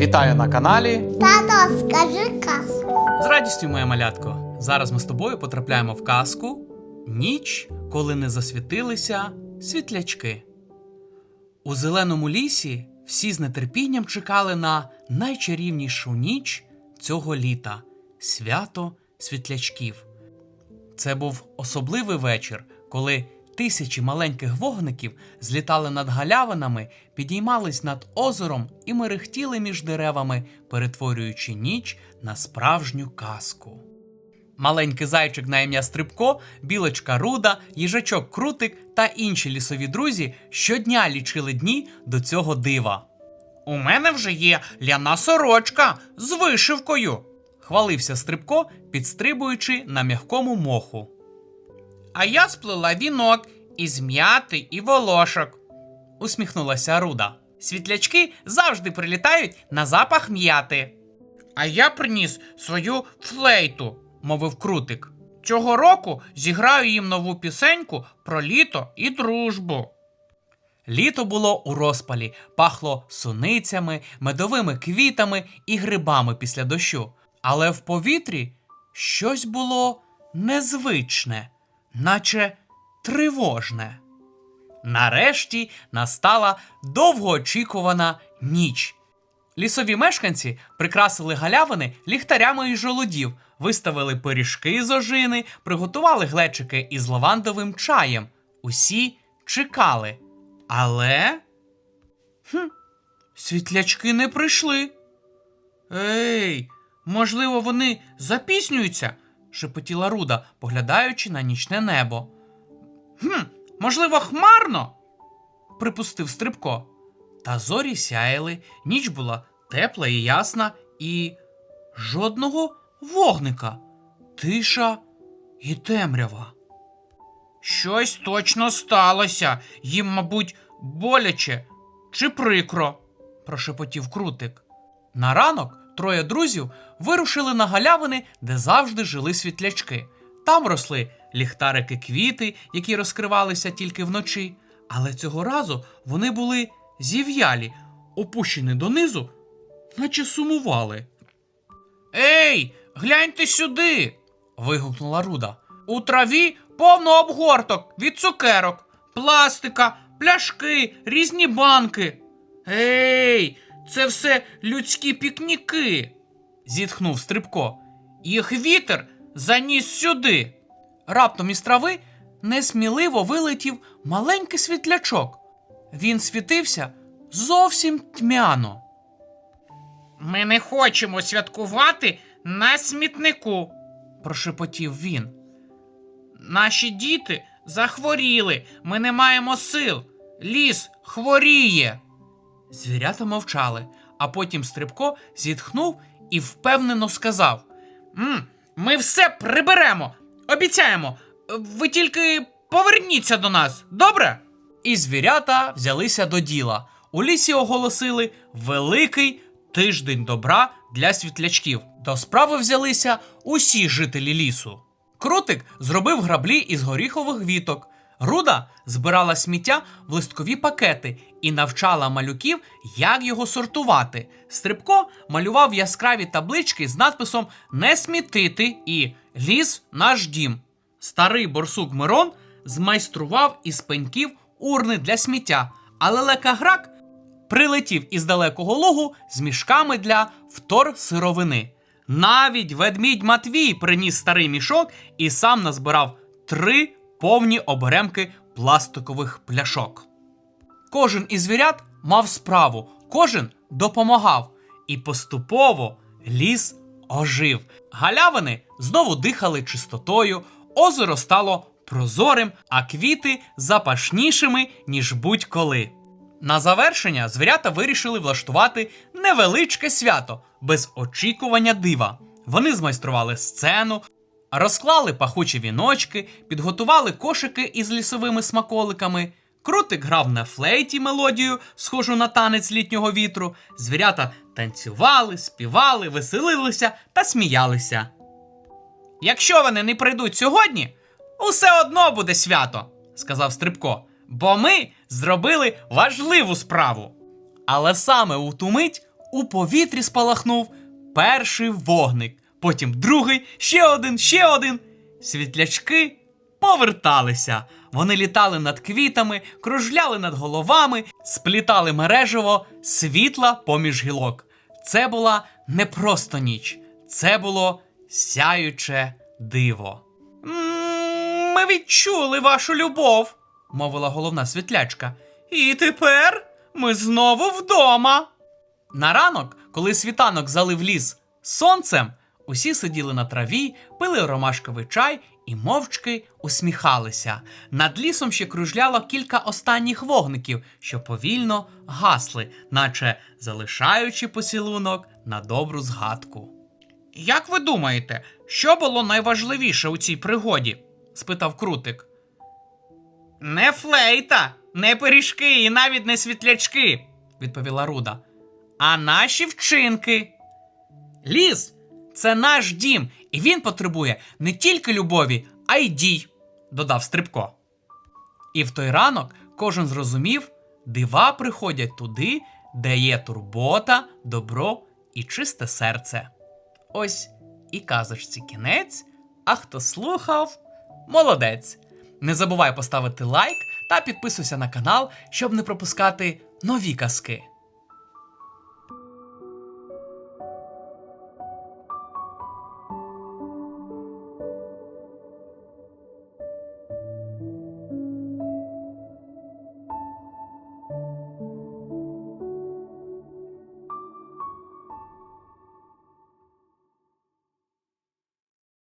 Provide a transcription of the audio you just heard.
Вітаю на каналі. Тато, скажи казку. З радістю, моя малятко. Зараз ми з тобою потрапляємо в казку Ніч, коли не засвітилися світлячки. У зеленому лісі всі з нетерпінням чекали на найчарівнішу ніч цього літа свято світлячків. Це був особливий вечір, коли тисячі маленьких вогників злітали над галявинами, підіймались над озером і мерехтіли між деревами, перетворюючи ніч на справжню казку. Маленький зайчик на ім'я Стрибко, білочка Руда, їжачок Крутик та інші лісові друзі щодня лічили дні до цього дива. У мене вже є ляна сорочка з вишивкою, хвалився Стрибко, підстрибуючи на м'якому моху. А я сплела вінок із м'яти і волошок, усміхнулася Руда. Світлячки завжди прилітають на запах м'яти. А я приніс свою флейту, мовив крутик. Цього року зіграю їм нову пісеньку про літо і дружбу. Літо було у розпалі, пахло суницями, медовими квітами і грибами після дощу. Але в повітрі щось було незвичне, наче тривожне. Нарешті настала довгоочікувана ніч. Лісові мешканці прикрасили галявини ліхтарями із жолудів, виставили пиріжки з ожини, приготували глечики із лавандовим чаєм. Усі чекали. Але. Хм, світлячки не прийшли. Ей, можливо, вони запіснюються? Шепотіла Руда, поглядаючи на нічне небо. Хм, можливо, хмарно? припустив Стрибко. Та зорі сяяли, ніч була тепла і ясна, і жодного вогника, тиша і темрява. Щось точно сталося. Їм, мабуть, боляче чи прикро, прошепотів крутик. На ранок троє друзів вирушили на галявини, де завжди жили світлячки. Там росли ліхтарики квіти, які розкривалися тільки вночі. Але цього разу вони були зів'ялі, опущені донизу, наче сумували. Ей, гляньте сюди. вигукнула Руда. У траві повно обгорток від цукерок, пластика, пляшки, різні банки. Ей, це все людські пікніки. зітхнув Стрибко. Їх вітер заніс сюди. Раптом із трави несміливо вилетів маленький світлячок. Він світився зовсім тьмяно. Ми не хочемо святкувати на смітнику, прошепотів він. Наші діти захворіли, ми не маємо сил. Ліс хворіє. Звірята мовчали, а потім Стрибко зітхнув і впевнено сказав: «М, Ми все приберемо, обіцяємо. Ви тільки поверніться до нас, добре? І звірята взялися до діла. У лісі оголосили великий тиждень добра для світлячків. До справи взялися усі жителі лісу. Крутик зробив граблі із горіхових віток. Руда збирала сміття в листкові пакети і навчала малюків, як його сортувати. Стрибко малював яскраві таблички з надписом Не смітити і Ліс наш дім. Старий борсук Мирон змайстрував із пеньків урни для сміття, а лелека грак прилетів із далекого лугу з мішками для втор сировини. Навіть ведмідь Матвій приніс старий мішок і сам назбирав три повні оберемки пластикових пляшок. Кожен із звірят мав справу, кожен допомагав, і поступово ліс ожив. Галявини знову дихали чистотою, озеро стало прозорим, а квіти запашнішими, ніж будь-коли. На завершення звірята вирішили влаштувати невеличке свято без очікування дива. Вони змайстрували сцену, розклали пахучі віночки, підготували кошики із лісовими смаколиками. Крутик грав на флейті мелодію, схожу на танець літнього вітру. Звірята танцювали, співали, веселилися та сміялися. Якщо вони не прийдуть сьогодні, усе одно буде свято, сказав Стрибко, бо ми зробили важливу справу. Але саме у ту мить у повітрі спалахнув перший вогник, потім другий, ще один, ще один. Світлячки поверталися. Вони літали над квітами, кружляли над головами, сплітали мережево світла поміж гілок. Це була не просто ніч, це було сяюче диво. Ми відчули вашу любов, мовила головна світлячка. І тепер ми знову вдома. На ранок, коли світанок залив ліс сонцем, усі сиділи на траві, пили ромашковий чай і мовчки усміхалися. Над лісом ще кружляло кілька останніх вогників, що повільно гасли, наче залишаючи поцілунок на добру згадку. Як ви думаєте, що було найважливіше у цій пригоді? спитав крутик. Не флейта, не пиріжки і навіть не світлячки, відповіла Руда. А наші вчинки. Ліс це наш дім, і він потребує не тільки любові, а й дій, додав Стрибко. І в той ранок кожен зрозумів, дива приходять туди, де є турбота, добро і чисте серце. Ось і казочці кінець, а хто слухав, молодець. Не забувай поставити лайк та підписуйся на канал, щоб не пропускати нові казки.